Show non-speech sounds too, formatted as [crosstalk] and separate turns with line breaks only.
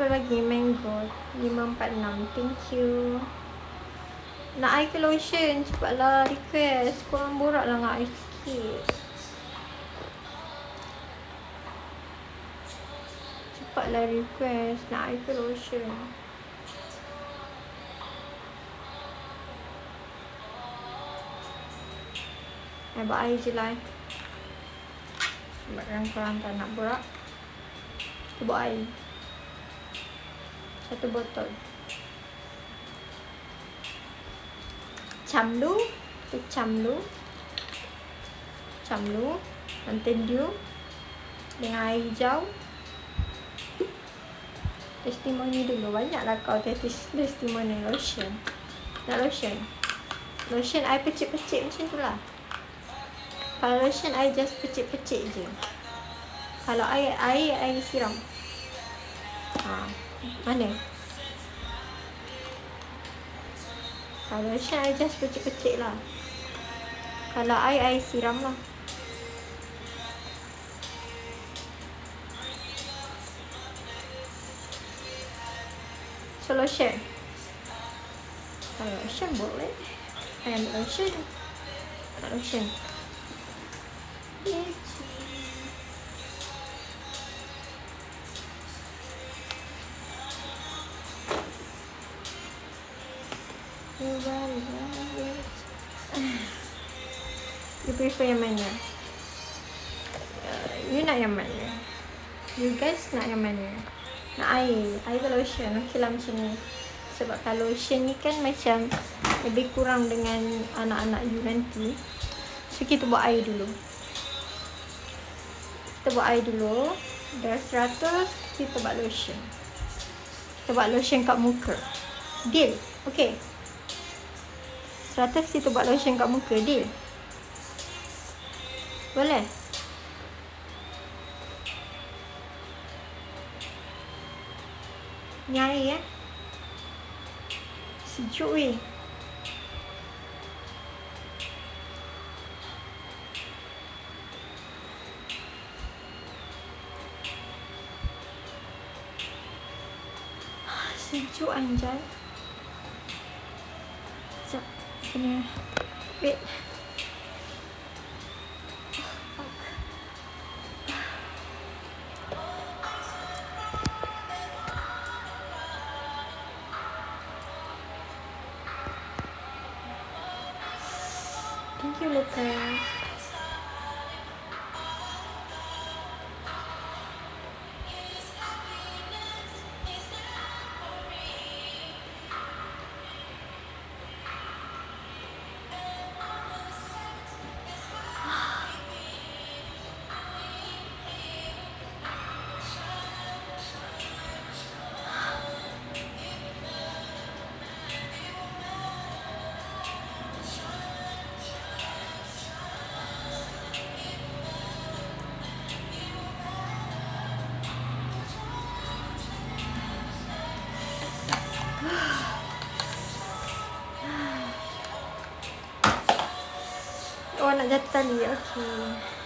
Apa lagi? Mango. 546. Thank you. Nak air ke lotion? Cepatlah request. Korang borak lah dengan air sikit. Cepatlah request. Nak air ke lotion? Eh, buat air je lah eh. Sebab kan korang tak nak borak. Kita buat air. Satu botol. Cam dulu. Tu cam dulu. Cam dulu. Mountain Dew. Dengan air hijau. Testimoni dulu. Banyaklah kau tes- testimoni lotion. Nak lotion? Lotion air pecik-pecik macam tu lah. Kalau lotion air just pecik-pecik je. Kalau air, air, air siram. Ha. Mana? Kalau lotion air just pecik-pecik lah. Kalau air, air siram lah. So lotion. Kalau lotion boleh. I ambil lotion. Nak lotion. [sighs] You prefer yang mana? Uh, you nak yang mana? You guys nak yang mana? Nak air? Air ke lotion? Okey lah macam ni. Sebab kalau lotion ni kan macam lebih kurang dengan anak-anak you nanti. So kita buat air dulu. Kita buat air dulu. Dah 100, kita buat lotion. Kita buat lotion kat muka. Deal? Okay. 100 kita buat lotion kat muka. Deal? Boleh? Ni air eh. Sejuk weh. Sejuk anjay. Sekejap. Kena. Wait. Thank you, Lucas. Oh, nak jatuh tali. Okay.